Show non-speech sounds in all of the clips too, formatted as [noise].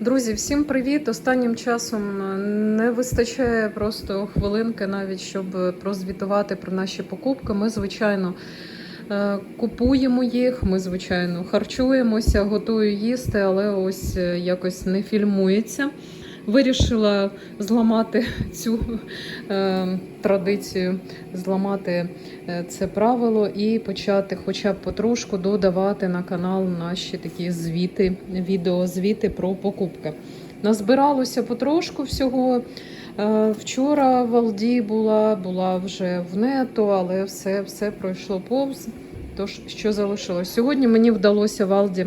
Друзі, всім привіт! Останнім часом не вистачає просто хвилинки, навіть щоб прозвітувати про наші покупки. Ми, звичайно, е, купуємо їх, ми, звичайно, харчуємося, готую їсти, але ось е, якось не фільмується. Вирішила зламати цю е, традицію, зламати е, це правило і почати, хоча б потрошку додавати на канал наші такі звіти, відеозвіти про покупки. Назбиралося потрошку всього. Е, Вчора в Алді була, була вже в нето, але все, все пройшло повз. Тож, що залишилось? Sьогодні мені вдалося в Алді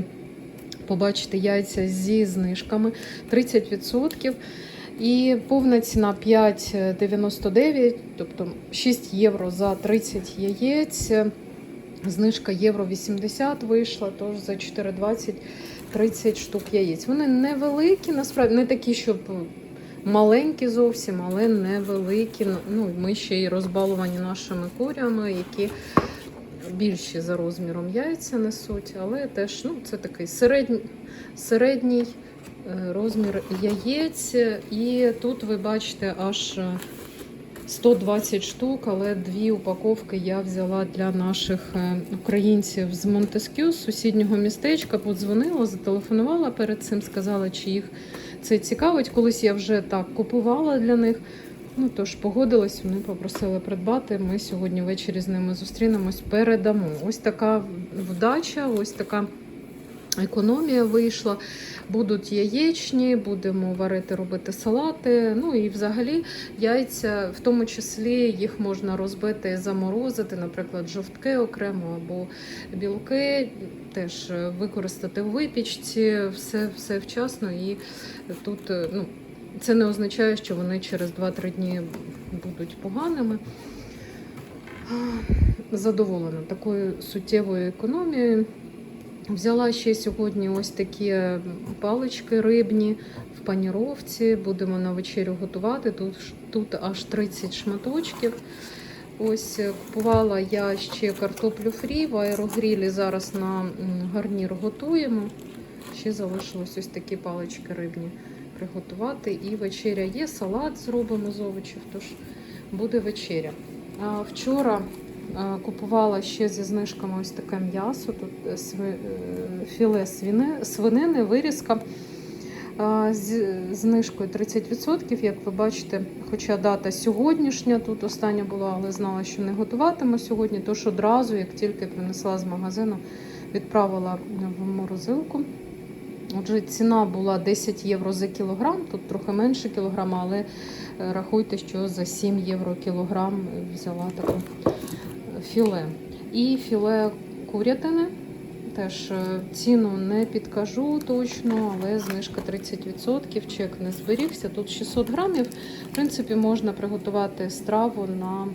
побачити яйця зі знижками 30%. І повна ціна 5,99, тобто 6 євро за 30 яєць. Знижка євро 80 вийшла, тож за 4,20 30 штук яєць. Вони невеликі, насправді не такі, щоб маленькі зовсім, але невеликі. Ну, ми ще й розбалувані нашими курями, які більші за розміром яйця несуть, але теж ну, це такий середній, середній е, розмір яєць. І тут ви бачите аж е, 120 штук, але дві упаковки я взяла для наших е, українців з Монтескю, з сусіднього містечка. Подзвонила, зателефонувала перед цим, сказала, чи їх це цікавить. Колись я вже так купувала для них. Ну тож погодились, вони попросили придбати. Ми сьогодні ввечері з ними зустрінемось, передамо. Ось така вдача, ось така економія вийшла. Будуть яєчні, будемо варити, робити салати. Ну і взагалі яйця, в тому числі їх можна розбити, заморозити, наприклад, жовтки окремо або білки, теж використати в випічці, все, все вчасно. І тут ну, це не означає, що вони через 2-3 дні будуть поганими. Задоволена такою суттєвою економією. Взяла ще сьогодні ось такі палички рибні в паніровці. Будемо на вечерю готувати. Тут, тут аж 30 шматочків. Ось е, купувала я ще картоплю фрі в аерогрілі. Зараз на гарнір готуємо. Ще залишилось ось такі палички рибні приготувати. І вечеря є, салат зробимо з овочів, тож буде вечеря. А вчора купувала ще зі знижками ось таке м'ясо. Тут е, е, філе свини- свинини, вирізка з знижкою 30%. Як ви бачите, хоча дата сьогоднішня, тут остання була, але знала, що не готуватиму сьогодні. Тож одразу, як тільки принесла з магазину, відправила в морозилку. Отже, ціна була 10 євро за кілограм, тут трохи менше кілограма, але е, рахуйте, що за 7 євро кілограм взяла таке філе. І філе курятини. Теж е, ціну не підкажу точно, але знижка 30%, чек не зберігся. Тут 600 грамів. В принципі, можна приготувати страву на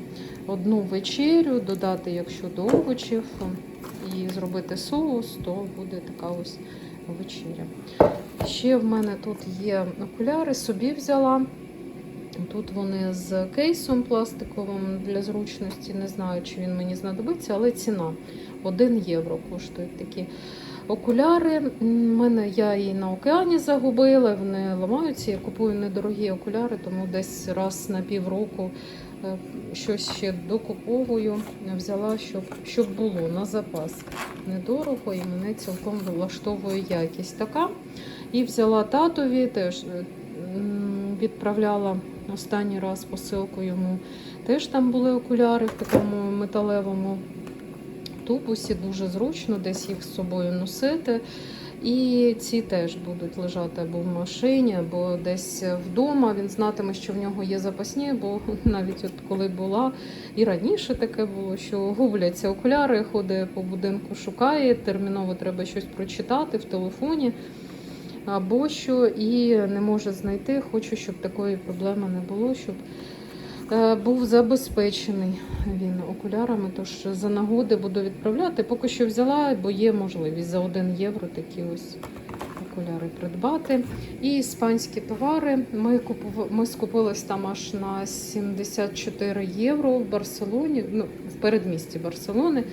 одну вечерю, додати, якщо до овочів, і зробити соус, то буде така ось вечеря. Ще в мене тут є окуляри, собі взяла. Тут вони з кейсом пластиковим для зручності. Не знаю, чи він мені знадобиться, але ціна 1 євро коштують такі окуляри. Мене я і на океані загубила, вони ламаються. Я купую недорогі окуляри, тому десь раз на півроку щось ще докуповую. Взяла, щоб, щоб було на запас. Недорого і мене цілком влаштовує якість така. І взяла татові, теж е, відправляла останній раз посилку йому. Теж там були окуляри в такому металевому тубусі, дуже зручно десь їх з собою носити. І ці теж будуть лежати або в машині, або десь вдома. Він знатиме, що в нього є запасні, бо [laughs] навіть от коли була і раніше таке було, що губляться окуляри, ходить по будинку, шукає, терміново треба щось прочитати в телефоні або що, і не може знайти. Хочу, щоб такої проблеми не було, щоб був забезпечений він окулярами. Тож за нагоди буду відправляти. Поки що взяла, бо є можливість за 1 євро такі ось окуляри придбати. І іспанські товари. Ми купували, ми скупились там аж на 74 євро в Барселоні, ну, в передмісті Барселони.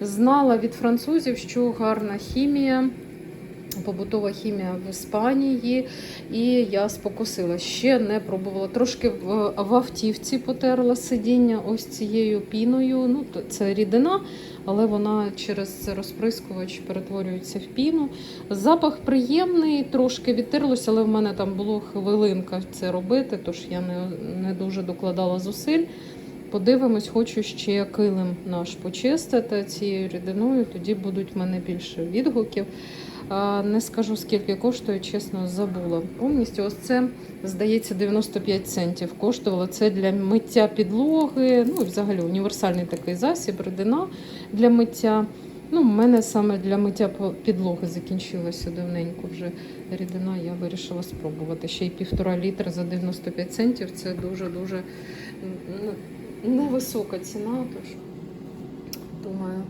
Знала від французів, що гарна хімія побутова хімія в Іспанії, і я спокусила. Ще не пробувала. Трошки в, в автівці потерла сидіння ось цією піною. Ну, це рідина, але вона через розприскувач перетворюється в піну. Запах приємний, трошки відтерлося, але в мене там було хвилинка це робити, тож я не, не дуже докладала зусиль. Подивимось, хочу ще килим наш почистити цією рідиною, тоді будуть в мене більше відгуків. Не скажу скільки коштує, чесно, забула. Повністю ось це, здається, 95 центів коштувало. Це для миття підлоги, ну і взагалі універсальний такий засіб, рідина для миття. Ну, в мене саме для миття підлоги закінчилася давненько вже рідина. Я вирішила спробувати. Ще й півтора літра за 95 центів. Це дуже-дуже ну, невисока ціна. Тож думаю,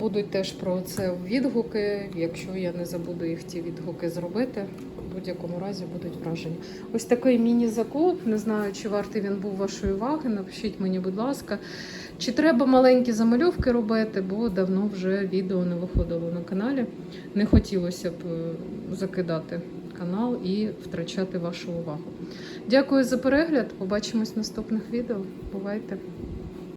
будуть теж про це відгуки. Якщо я не забуду їх ті відгуки зробити, в будь-якому разі будуть враження. Ось такий міні-закоп. Не знаю, чи вартий він був вашої уваги. Напишіть мені, будь ласка. Чи треба маленькі замальовки робити, бо давно вже відео не виходило на каналі. Не хотілося б е, закидати канал і втрачати вашу увагу. Дякую за перегляд. Побачимось в наступних відео. Бувайте!